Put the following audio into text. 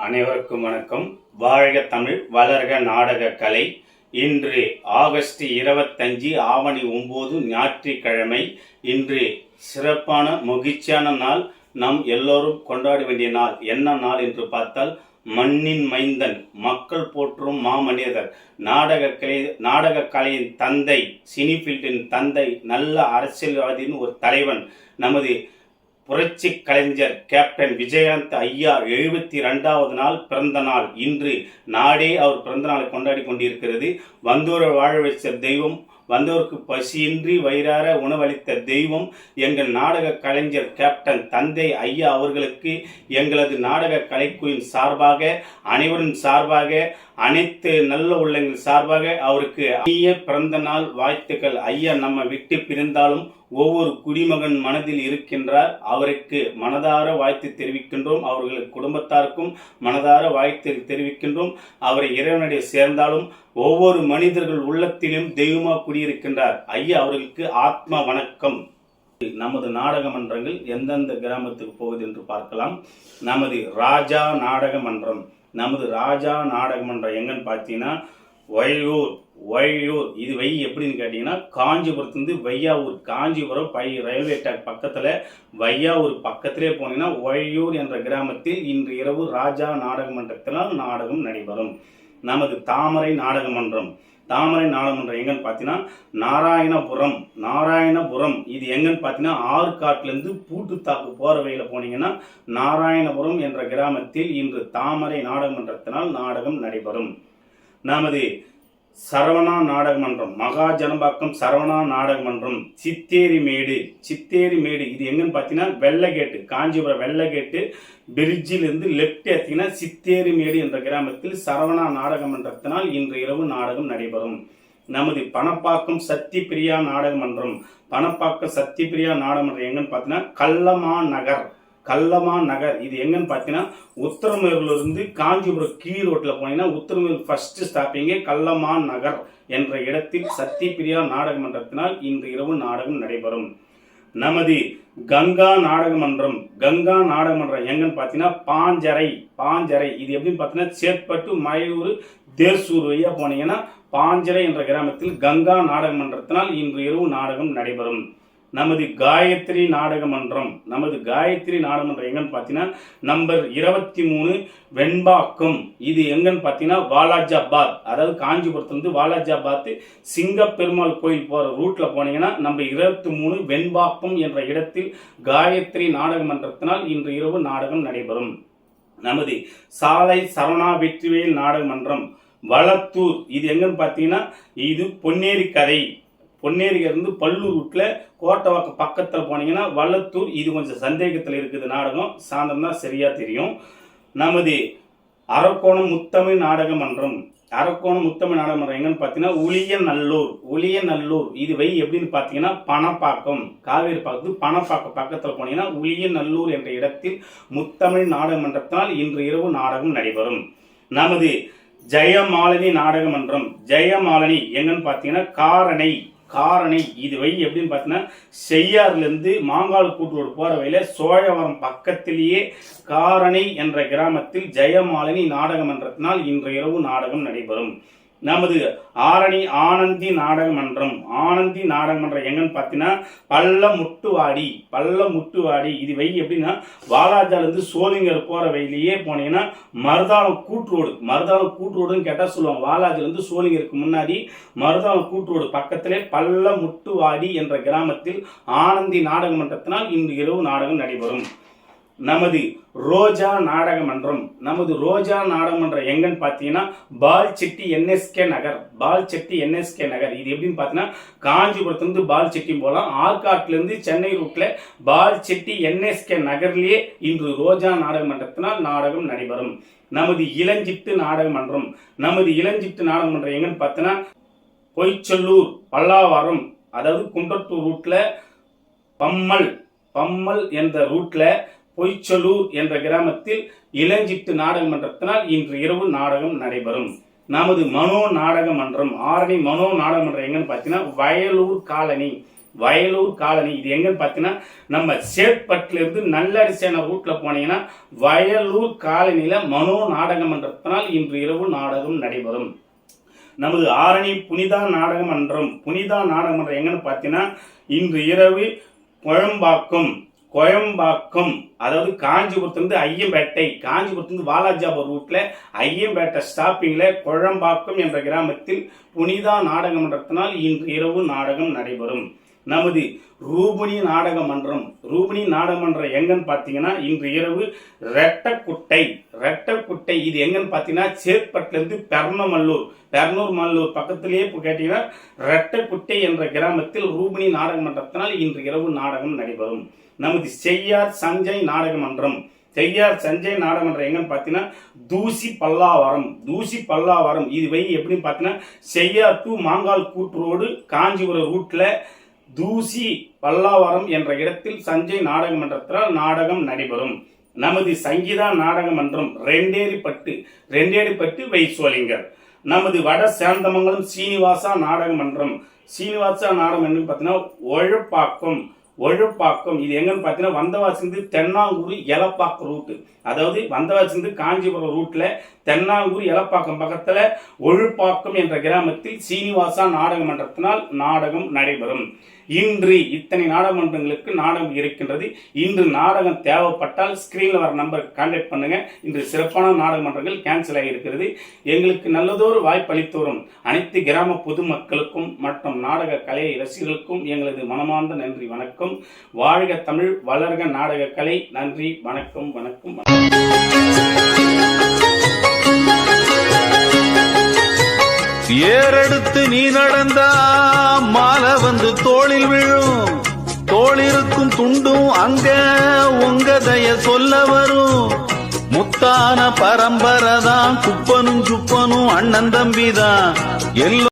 அனைவருக்கும் வணக்கம். வாழ்க தமிழ் வளர்க நாடக கலை. இன்று ஆகஸ்ட் இருபத்தஞ்சு ஆவணி ஒம்பது ஞாயிற்றுக்கிழமை. இன்று சிறப்பான மகிழ்ச்சியான நாள். நாம் எல்லோரும் கொண்டாட வேண்டிய நாள். என்ன நாள் என்று பார்த்தால் மண்ணின் மைந்தன் மக்கள் போற்றும் மாமனிதர். நாடக கலை நாடக கலையின் தந்தை சினிஃபீல்டின் தந்தை நல்ல அரசியல்வாதியின் ஒரு தலைவன். நமது புரட்சி கலைஞர் கேப்டன் விஜயகாந்த் ஐயா எழுபத்தி ரெண்டாவது நாள் பிறந்த நாள். இன்று நாடே அவர் பிறந்த நாளை கொண்டாடி கொண்டிருக்கிறது. வந்தூர வாழ வைத்த தெய்வம் வந்தோருக்கு பசியின்றி வயிறார உணவளித்த தெய்வம் எங்கள் நாடக கலைஞர் கேப்டன் தந்தை ஐயா அவர்களுக்கு எங்களது நாடக கலைக்குழுவின் சார்பாக அனைவரின் சார்பாக அனைத்து நல்ல உள்ளங்கள் சார்பாக அவருக்கு இனிய பிறந்த நாள் வாழ்த்துக்கள். ஐயா நம்ம விட்டு பிரிந்தாலும் ஒவ்வொரு குடிமகன் மனதில் இருக்கின்றார். அவருக்கு மனதார வாழ்த்து தெரிவிக்கின்றோம். அவர்கள் குடும்பத்தாருக்கும் மனதார வாழ்த்து தெரிவிக்கின்றோம். அவரை இறைவனுடைய சேர்ந்தாலும் ஒவ்வொரு மனிதர்கள் உள்ளத்திலும் தெய்வமா குடியிருக்கின்றார். ஐயா அவர்களுக்கு ஆத்ம வணக்கம். நமது நாடக மன்றங்கள் எந்தெந்த கிராமத்துக்கு போகுது என்று பார்க்கலாம். நமது ராஜா நாடக மன்றம். நமது ராஜா நாடக மன்றம் எங்கன்னு பார்த்தீங்கன்னா ஒய்யூர் ஒய்யூர் இது வை எப்படின்னு கேட்டிங்கன்னா காஞ்சிபுரத்துலேருந்து Vayavur. Kanchipuram by railway track பக்கத்தில் வையாவூர் பக்கத்திலே போனீங்கன்னா ஒய்யூர் என்ற கிராமத்தில் இன்று இரவு ராஜா நாடக மன்றத்தினால் நாடகம் நடைபெறும். நமது தாமரை நாடக மன்றம். தாமரை நாடகமன்றம் எங்கன்னு பார்த்தீங்கன்னா நாராயணபுரம் நாராயணபுரம். இது எங்கன்னு பார்த்தீங்கன்னா ஆறுக்காட்டிலேருந்து பூட்டுத்தாக்கு போகிற வழியில் போனீங்கன்னா நாராயணபுரம் என்ற கிராமத்தில் இன்று தாமரை நாடகமன்றத்தினால் நாடகம் நடைபெறும். நமது சரவணா நாடக மன்றம் மகாஜனபாக்கம் சரவணா நாடக மன்றம் சித்தேரி மேடு. இது எங்கன்னு பார்த்தீங்கன்னா வெள்ளகேட்டு காஞ்சிபுரம் வெள்ளகேட்டு பிரிட்ஜிலிருந்து லெஃப்ட் சித்தேரி மேடு என்ற கிராமத்தில் சரவணா நாடக மன்றத்தினால் இன்று இரவு நாடகம் நடைபெறும். நமது பணப்பாக்கம் சக்தி பிரியா நாடக மன்றம் பணப்பாக்கம் சக்தி பிரியா நாடக மன்றம் எங்கன்னு பார்த்தீங்கன்னா கல்லமா நகர். கல்லமா நகர். இது எங்கன்னு பார்த்தீங்கன்னா உத்தரமேரூர்லேருந்து காஞ்சிபுரம் கீழ் ரோட்டில் போனீங்கன்னா உத்தரமேரூர் ஃபர்ஸ்ட் ஸ்டாப்பிங்கே கல்லமா நகர் என்ற இடத்தில் சக்தி நாடக மன்றத்தினால் இன்று இரவு நாடகம் நடைபெறும். நமது கங்கா நாடக மன்றம் கங்கா நாடக மன்றம் எங்கன்னு பார்த்தீங்கன்னா பாஞ்சரை பாஞ்சரை இது எப்படின்னு பார்த்தீங்கன்னா சேத்பட்டு மயூர் தேர்சூர் வழியாக போனீங்கன்னா பாஞ்சரை என்ற கிராமத்தில் கங்கா நாடக மன்றத்தினால் இன்று இரவு நாடகம் நடைபெறும். நமது காயத்ரி நாடக மன்றம் நமது காயத்ரி நாடகமன்றம் எங்கன்னு பார்த்தீங்கன்னா நம்பர் இருபத்தி மூணு வெண்பாக்கம். இது எங்கன்னு பார்த்தீங்கன்னா வாலாஜாபாத். அதாவது காஞ்சிபுரத்துலேருந்து வாலாஜாபாத் சிங்கப்பெருமாள் கோயில் போகிற ரூட்டில் போனீங்கன்னா நம்ம இருபத்தி மூணு வெண்பாக்கம் என்ற இடத்தில் காயத்ரி நாடக மன்றத்தினால் இன்று இரவு நாடகம் நடைபெறும். நமது சாலை சரவணா வெற்றிவேல் நாடக மன்றம் வளத்தூர். இது எங்கன்னு பார்த்தீங்கன்னா இது பொன்னேரி கதை. பொன்னேரியிலிருந்து பல்லூர் ரூட்டில் கோட்டவாக்கம் பக்கத்தில் போனீங்கன்னா வள்ளத்தூர் இது கொஞ்சம் சந்தேகத்தில் இருக்குது நாடகம். சாயந்தரம் தான் சரியாக தெரியும். நமது அரக்கோணம் முத்தமிழ் நாடக மன்றம். அரக்கோணம் முத்தமிழ் நாடக மன்றம் எங்கன்னு பார்த்தீங்கன்னா உளியநல்லூர் உளியநல்லூர். இது வை எப்படின்னு பார்த்தீங்கன்னா பணப்பாக்கம் காவேரி பக்கத்து பணப்பாக்கம் பக்கத்தில் போனீங்கன்னா உளியநல்லூர் என்ற இடத்தில் முத்தமிழ் நாடக மன்றத்தினால் இன்று இரவு நாடகம் நடைபெறும். நமது ஜெயமாலினி நாடக மன்றம். ஜெயமாலினி எங்கன்னு பார்த்தீங்கன்னா காரணை காரணை. இது வை எப்படின்னு பார்த்தீங்கன்னா செய்யாறுலேருந்து மாங்காடு கூட்டுரோடு போகிற வழியில் சோழவரம் பக்கத்திலேயே காரணை என்ற கிராமத்தில் ஜெயமாலினி நாடகமன்றத்தினால் இன்று இரவு நாடகம் நடைபெறும். நமது ஆரணி ஆனந்தி நாடக மன்றம். ஆனந்தி நாடக மன்றம் எங்கன்னு பார்த்தீங்கன்னா முட்டுவாடி பள்ள முட்டுவாடி இது வை எப்படின்னா வாலாஜாலேருந்து சோழிங்கர் போகிற வழியிலேயே போனீங்கன்னா மருதாளம் கூட்ரோடு மருதாளம் கூட்ரோடுன்னு கேட்டால் சொல்லுவாங்க. வாலாஜிலேருந்து சோழிங்கருக்கு முன்னாடி மருதாளம் கூட்ரோடு பக்கத்திலே பள்ள முட்டுவாடி என்ற கிராமத்தில் ஆனந்தி நாடக மன்றத்தினால் இன்று இரவு நாடகம் நடைபெறும். நமது ரோஜா நாடக மன்றம் நமது ரோஜா நாடக மன்றம் எங்கன்னு பார்த்தீங்கன்னா பால் செட்டி என்எஸ்கே நகர் பால் செட்டி என்எஸ்கே நகர். இது எப்படின்னு பார்த்தீங்கன்னா காஞ்சிபுரத்துலேருந்து பால் செட்டி போகலாம். ஆற்காட்டிலேருந்து சென்னை ரூட்டில் பால் செட்டி என்எஸ்கே நகர்லேயே இன்று ரோஜா நாடக மன்றத்தினால் நாடகம் நடைபெறும். நமது இளஞ்சிட்டு நாடக மன்றம் நமது இளஞ்சிட்டு நாடக மன்றம் எங்கன்னு பார்த்தீங்கன்னா பொய்ச்சொல்லூர் பல்லாவரம் அதாவது குன்றத்தூர் ரூட்டில் பம்மல் பம்மல் என்ற ரூட்டில் பொய்ச்சலூர் என்ற கிராமத்தில் இளஞ்சிட்டு நாடக மன்றத்தினால் இன்று இரவு நாடகம் நடைபெறும். நமது மனோ நாடக மன்றம் ஆரணி மனோ நாடக மன்றம் எங்கன்னு பார்த்தீங்கன்னா வயலூர் காலனி. வயலூர் காலனி. இது எங்கன்னு பார்த்தீங்கன்னா நம்ம சேத்பட்டுல இருந்து நல்லரிசேன ரூட்ல போனீங்கன்னா வயலூர் காலனியில மனோ நாடக மன்றத்தினால் இன்று இரவு நாடகம் நடைபெறும். நமது ஆரணி புனிதா நாடக மன்றம் புனிதா நாடக மன்றம் எங்கன்னு பார்த்தீங்கன்னா இன்று இரவு குழம்பாக்கம் கோயம்பாக்கம் அதாவது காஞ்சிபுரத்துலேருந்து ஐயம்பேட்டை காஞ்சிபுரத்துலேருந்து வாலாஜாபூர் ரூட்ல ஐயம்பேட்டை ஸ்டாப்பிங்ல குழம்பாக்கம் என்ற கிராமத்தில் புனிதா நாடக மன்றத்தினால் இன்று இரவு நாடகம் நடைபெறும். நமது ரூபினி நாடக மன்றம் ரூபினி நாடக மன்றம் எங்கன்னு பார்த்தீங்கன்னா இன்று இரவு ரெட்டக்குட்டை ரெட்டக்குட்டை இது எங்கன்னு பார்த்தீங்கன்னா சேத்பட்டுலேருந்து பெர்ணமல்லூர் பெர்னூர் மல்லூர் பக்கத்திலேயே இப்போ கேட்டீங்கன்னா ரெட்டக்குட்டை என்ற கிராமத்தில் ரூபினி நாடக மன்றத்தினால் இன்று இரவு நாடகம் நடைபெறும். நமது செய்யார் சஞ்சய் நாடக மன்றம் செய்யார் சஞ்சய் நாடகமன்றம் எங்கன்னு பார்த்தீங்கன்னா தூசி பல்லாவரம் தூசி பல்லாவரம். இது வை எப்படின்னு பார்த்தீங்கன்னா செய்யார் டு மாங்கால் கூட்டு ரோடு காஞ்சிபுரம் ரூட்டில் தூசி பல்லாவரம் என்ற இடத்தில் சஞ்சய் நாடக மன்றத்தினால் நாடகம் நடைபெறும். நமது சங்கீதா நாடக மன்றம் ரெண்டேரிப்பட்டு ரெண்டேரிப்பட்டு வைசோலிங்கர். நமது வட சேந்தமங்கலம் சீனிவாசா நாடக மன்றம் சீனிவாசா நாடகம் என்று பார்த்தீங்கன்னா ஒழப்பாக்கம் ஒழுப்பாக்கம். இது எங்கன்னு பார்த்தீங்கன்னா வந்தவாசிந்து தென்னாங்கூர் எலப்பாக்கம் ரூட்டு அதாவது வந்தவாசிந்து காஞ்சிபுரம் ரூட்டில் தென்னாங்கூர் எலப்பாக்கம் பக்கத்தில் ஒழுப்பாக்கம் என்ற கிராமத்தில் சீனிவாசா நாடக மன்றத்தினால் நாடகம் நடைபெறும். இன்று இத்தனை நாடகமன்றங்களுக்கு நாடகம் இருக்கின்றது. இன்று நாடகம் தேவைப்பட்டால் ஸ்கிரீனில் வர நம்பர் கான்டாக்ட் பண்ணுங்க. இன்று சிறப்பான நாடகமன்றங்கள் கேன்சல் ஆகியிருக்கிறது எங்களுக்கு நல்லதொரு வாய்ப்பு அளித்து வரும் அனைத்து கிராம பொதுமக்களுக்கும் மற்றும் நாடக கலை ரசிகர்களுக்கும் எங்களது மனமார்ந்த நன்றி வணக்கம். வாழ்க தமிழ் வளர்க நாடக கலை. நன்றி வணக்கம் வணக்கம் வணக்கம். ஏறெடுத்து நீ நடந்தா மாலை வந்து தோளில் விழும். தோளிருக்கும் துண்டும் அங்க உங்க தய சொல்ல வரும். முத்தான பரம்பரை தான் குப்பனும் சுப்பனும் அண்ணன் தம்பிதான். எல்லோ